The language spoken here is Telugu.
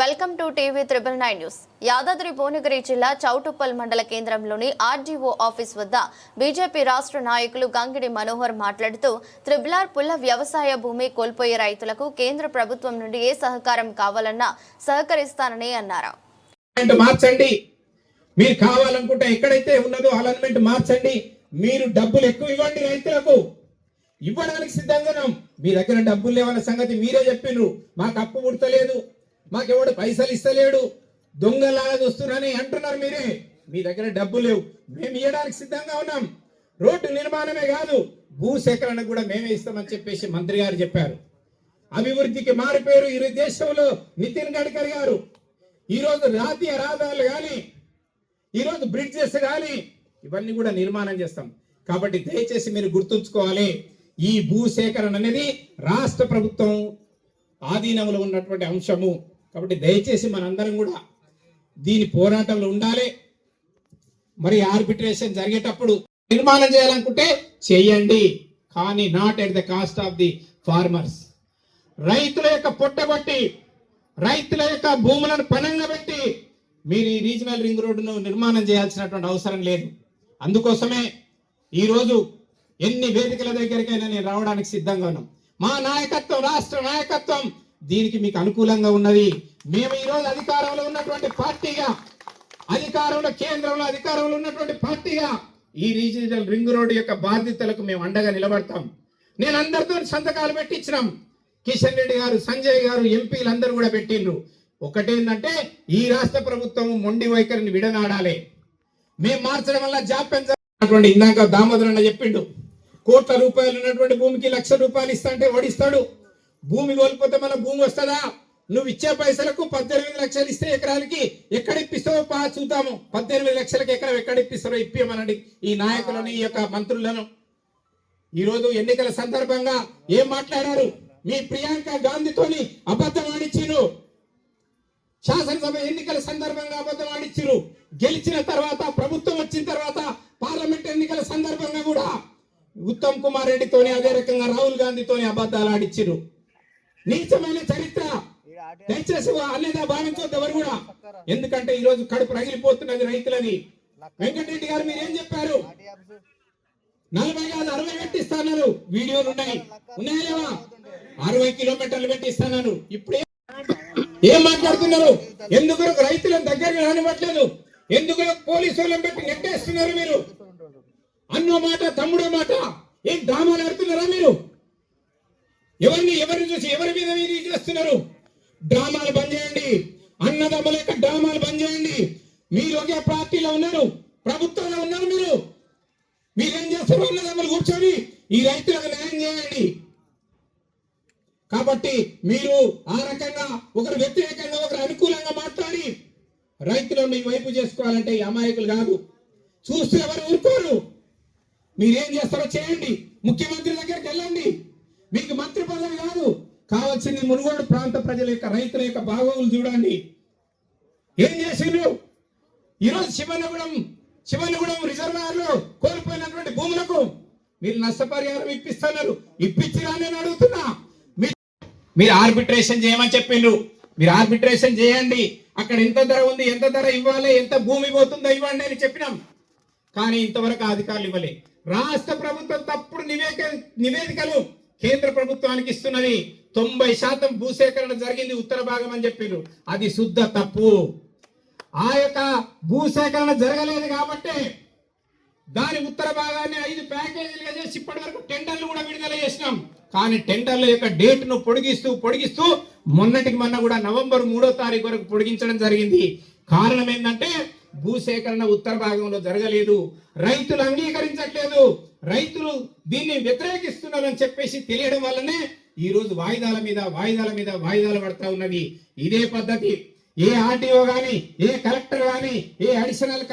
Welcome to TV triple nine news. Yadadri Bhuvanagiri జిల్లా చౌటుప్పల్ మండల కేంద్రంలోని ఆర్డీఓ ఆఫీస్ వద్ద బీజేపీ రాష్ట్ర నాయకులు గంగిడి మనోహర్ మాట్లాడుతూ త్రిబులార్ పుల్ల వ్యవసాయ భూమి కోల్పోయే రైతులకు కేంద్ర ప్రభుత్వం నుండి ఏ సహకారం కావాలన్నా సహకరిస్తానని అన్నారు. మార్చండి. మీరు కావాలనుకుంటే ఎక్కడైతే ఉన్నదో అలైన్మెంట్ మార్చండి. మీరు డబ్బులు ఎక్కువ ఇవ్వండి రైతులకు. ఇవ్వడానికి సిద్ధంగా మీ దగ్గర డబ్బులు లేవన్న సంగతి మీరే చెప్పిండ్రు మాకు అప్పు పుడతలేదు. మాకెవడు పైసలు ఇస్తలేడు. దొంగలాగా వస్తున్నారని అంటున్నారు మీరే. మీ దగ్గర డబ్బు లేవు. మేము ఇవ్వడానికి సిద్ధంగా ఉన్నాం. రోడ్డు నిర్మాణమే కాదు భూసేకరణ కూడా మేమే ఇస్తామని చెప్పేసి మంత్రి గారు చెప్పారు. అభివృద్ధికి మారిపోయారు ఇరు దేశంలో నితిన్ గడ్కరీ గారు. ఈరోజు రాతీయ రహదారులు కానీ ఈరోజు బ్రిడ్జెస్ కానీ ఇవన్నీ కూడా నిర్మాణం చేస్తాం. కాబట్టి దయచేసి మీరు గుర్తుంచుకోవాలి ఈ భూసేకరణ అనేది రాష్ట్ర ప్రభుత్వం ఆధీనంలో ఉన్నటువంటి అంశము. కాబట్టి దయచేసి మనందరం కూడా దీని పోరాటంలో ఉండాలి. మరి ఆర్బిట్రేషన్ జరిగేటప్పుడు నిర్మాణం చేయాలనుకుంటే చేయండి. కానీ not at the cost of the farmers రైతుల యొక్క పొట్టగొట్టి రైతుల యొక్క భూములను పనంగా పెట్టి మీరు ఈ రీజనల్ రింగ్ రోడ్డును నిర్మాణం చేయాల్సినటువంటి అవసరం లేదు. అందుకోసమే ఈరోజు ఎన్ని వేదికల దగ్గరికైనా నేను రావడానికి సిద్ధంగా ఉన్నాం. మా నాయకత్వం రాష్ట్ర నాయకత్వం దీనికి మీకు అనుకూలంగా ఉన్నది. మేము ఈరోజు అధికారంలో ఉన్నటువంటి పార్టీగా అధికారంలో కేంద్రంలో అధికారంలో ఉన్నటువంటి పార్టీగా ఈ రీజనల్ రింగ్ రోడ్డు యొక్క బాధ్యతలకు మేము అండగా నిలబడతాం. నేను అందరితో సంతకాలు పెట్టించినాం. కిషన్ రెడ్డి గారు సంజయ్ గారు ఎంపీలు అందరూ కూడా పెట్టిండ్రు. ఒకటేంటంటే ఈ రాష్ట్ర ప్రభుత్వం మొండి వైఖరిని విడనాడాలి. మేము మార్చడం వల్ల జాప్యం జరిగినటువంటి ఇందాక దామోదరన్న చెప్పిండు. కోట్ల రూపాయలు ఉన్నటువంటి భూమికి లక్ష రూపాయలు ఇస్తా అంటే ఓడిస్తాడు భూమి కోల్పోతే మన భూమి వస్తుందా? నువ్వు ఇచ్చే పైసలకు పద్దెనిమిది లక్షలు ఇస్తే ఎకరాలకి ఎక్కడ ఇప్పిస్తావో పా చూద్దాము. పద్దెనిమిది లక్షలకు ఎకరం ఎక్కడ ఇప్పిస్తారో ఇప్పియమనండి ఈ నాయకులను ఈ యొక్క మంత్రులను. ఈరోజు ఎన్నికల సందర్భంగా ఏం మాట్లాడారు? మీ ప్రియాంక గాంధీతోని అబద్ధం ఆడిచ్చిరు శాసనసభ ఎన్నికల సందర్భంగా అబద్ధం ఆడిచ్చిరు గెలిచిన తర్వాత ప్రభుత్వం వచ్చిన తర్వాత పార్లమెంట్ ఎన్నికల సందర్భంగా కూడా ఉత్తమ్ కుమార్ రెడ్డితోని అదే రకంగా రాహుల్ గాంధీతోని అబద్ధాలు ఆడిచ్చిరు నీచమైన చరిత్ర. దయచేసి అన్నేదా భావించవద్దు ఎవరు కూడా? ఎందుకంటే ఈ రోజు కడుపు రగిలిపోతున్నది రైతులని. వెంకటరెడ్డి గారు మీరు ఏం చెప్పారు? నలభై కాదు అరవై పెట్టిస్తాను వీడియోలు ఉన్నాయి. ఉన్నాయా లేవా? అరవై కిలోమీటర్లు పెట్టిస్తాను ఇప్పుడు ఏం- మాట్లాడుతున్నారు? ఎందుకు రైతులను దగ్గరికి రానివ్వట్లేదు? ఎందుకు పోలీసు వాళ్ళని పెట్టి నెట్టేస్తున్నారు మీరు? అన్నో మాట తమ్ముడో మాట. ఏం డ్రామాలు ఆడుతున్నారా మీరు? ఎవరిని ఎవరిని చూసి ఎవరి మీద మీరు చేస్తున్నారు? డ్రామాలు బంద్ చేయండి. అన్నదమ్ముల యొక్క డ్రామాలు బంద్ చేయండి. మీరు ఒకే పార్టీలో ఉన్నారు ప్రభుత్వంలో ఉన్నారు మీరు. మీరేం చేస్తారు అన్నదమ్ములు కూర్చొని ఈ రైతులకు న్యాయం చేయండి. కాబట్టి మీరు ఆ రకంగా ఒకరు వ్యతిరేకంగా ఒకరు అనుకూలంగా మాట్లాడి రైతులను మీ వైపు చేసుకోవాలంటే ఈ అమాయకులు కాదు. చూస్తే ఎవరు ఊరుకోరు. మీరేం చేస్తారో చేయండి. ముఖ్యమంత్రి దగ్గరికి వెళ్ళండి. మీకు పదవి కాదు. కావాల్సింది మునుగోడు ప్రాంత ప్రజల యొక్క రైతుల యొక్క బాగోగులు చూడండి. ఏం చేసిండ్రు? ఈరోజు శివనగూడెం శివనగూడెం రిజర్వాయర్లో కోల్పోయినటువంటి భూములకు మీరు నష్టపరిహారం ఇప్పిస్తున్నారు. ఇప్పించిరా నేను అడుగుతున్నా. మీ- మీరు ఆర్బిట్రేషన్ చేయమని చెప్పిండ్రు. మీరు ఆర్బిట్రేషన్ చేయండి. అక్కడ ఎంత ధర ఉంది ఎంత ధర ఇవ్వాలి ఎంత భూమి పోతుందో ఇవ్వండి అని చెప్పినాం. కానీ ఇంతవరకు అధికారులు ఇవ్వలే. రాష్ట్ర ప్రభుత్వం తప్పుడు నివేక నివేదికలు కేంద్ర ప్రభుత్వానికి ఇస్తున్నది తొంభై శాతం భూసేకరణ జరిగింది ఉత్తర భాగం అని చెప్పారు. అది శుద్ధ తప్పు. ఆ యొక్క భూసేకరణ జరగలేదు కాబట్టి దాని ఉత్తర భాగాన్ని ఐదు ప్యాకేజీలుగా చేసి ఇప్పటి వరకు టెండర్లు కూడా విడుదల చేసినాం. కానీ టెండర్ల యొక్క డేట్ను పొడిగిస్తూ పొడిగిస్తూ మొన్నటికి మొన్న కూడా నవంబర్ మూడో తారీఖు వరకు పొడిగించడం జరిగింది. కారణం ఏంటంటే భూసేకరణ ఉత్తర భాగంలో జరగలేదు. రైతులు అంగీకరించట్లేదు. రైతులు దీన్ని వ్యతిరేకిస్తున్నారని చెప్పేసి తెలియడం వల్లనే ఈ రోజు వాయిదాల మీద వాయిదాల మీద వాయిదాలు పడతా ఉన్నది ఇదే పద్ధతి. ఏ ఆర్టీఓ గాని ఏ కలెక్టర్ గాని ఏ అడిషనల్